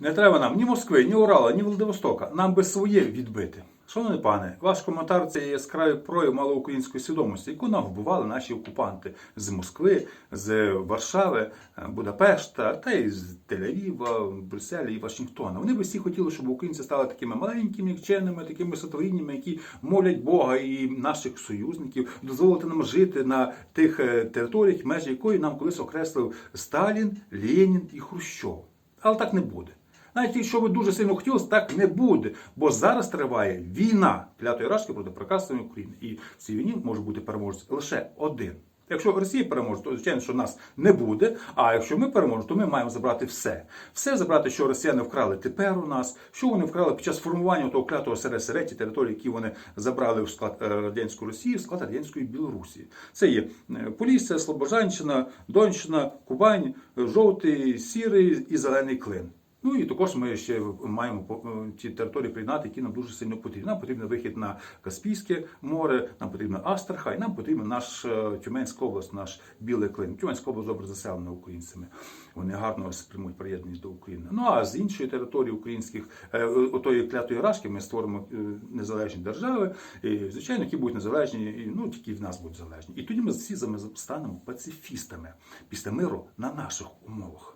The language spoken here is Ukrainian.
Не треба нам ні Москви, ні Урала, ні Владивостока. Нам би своє відбити. Шановний пане, ваш коментар це яскравий прояв малоукраїнської свідомості, яку нам вбивали наші окупанти з Москви, з Варшави, Будапешта, та й з Тель-Авіва, Брюсселя і Вашингтона. Вони би всі хотіли, щоб українці стали такими маленькими, нікчемними, такими сотворіннями, які молять Бога і наших союзників, дозволити нам жити на тих е, територіях, межі якої нам колись окреслив Сталін, Ленін і Хрущов. Але так не буде. Навіть якщо ви дуже сильно хотілося, так не буде. Бо зараз триває війна клятої рашки проти прекрасної України. І в цій війні може бути переможець лише один. Якщо Росія переможе, то звичайно, що нас не буде. А якщо ми переможемо, то ми маємо забрати все. Все забрати, що росіяни вкрали тепер у нас, що вони вкрали під час формування того клятого ті території, які вони забрали в склад е, радянської Росії, в склад радянської Білорусі. Це є е, Полісся, Слобожанщина, Донщина, Кубань, жовтий, сірий і зелений клин. Ну і також ми ще маємо по- е, ті території приєднати, які нам дуже сильно потрібні. Нам потрібен вихід на Каспійське море, нам потрібна Астрахань, нам потрібен наш е, Тюменська область, наш білий клин. Тюменська область добре заселена українцями. Вони гарно спрямують приєднаність до України. Ну а з іншої території українських е, отої клятої рашки ми створимо незалежні держави, і, звичайно, які будуть незалежні, і, ну тільки в нас будуть залежні. І тоді ми всі станемо пацифістами після миру на наших умовах.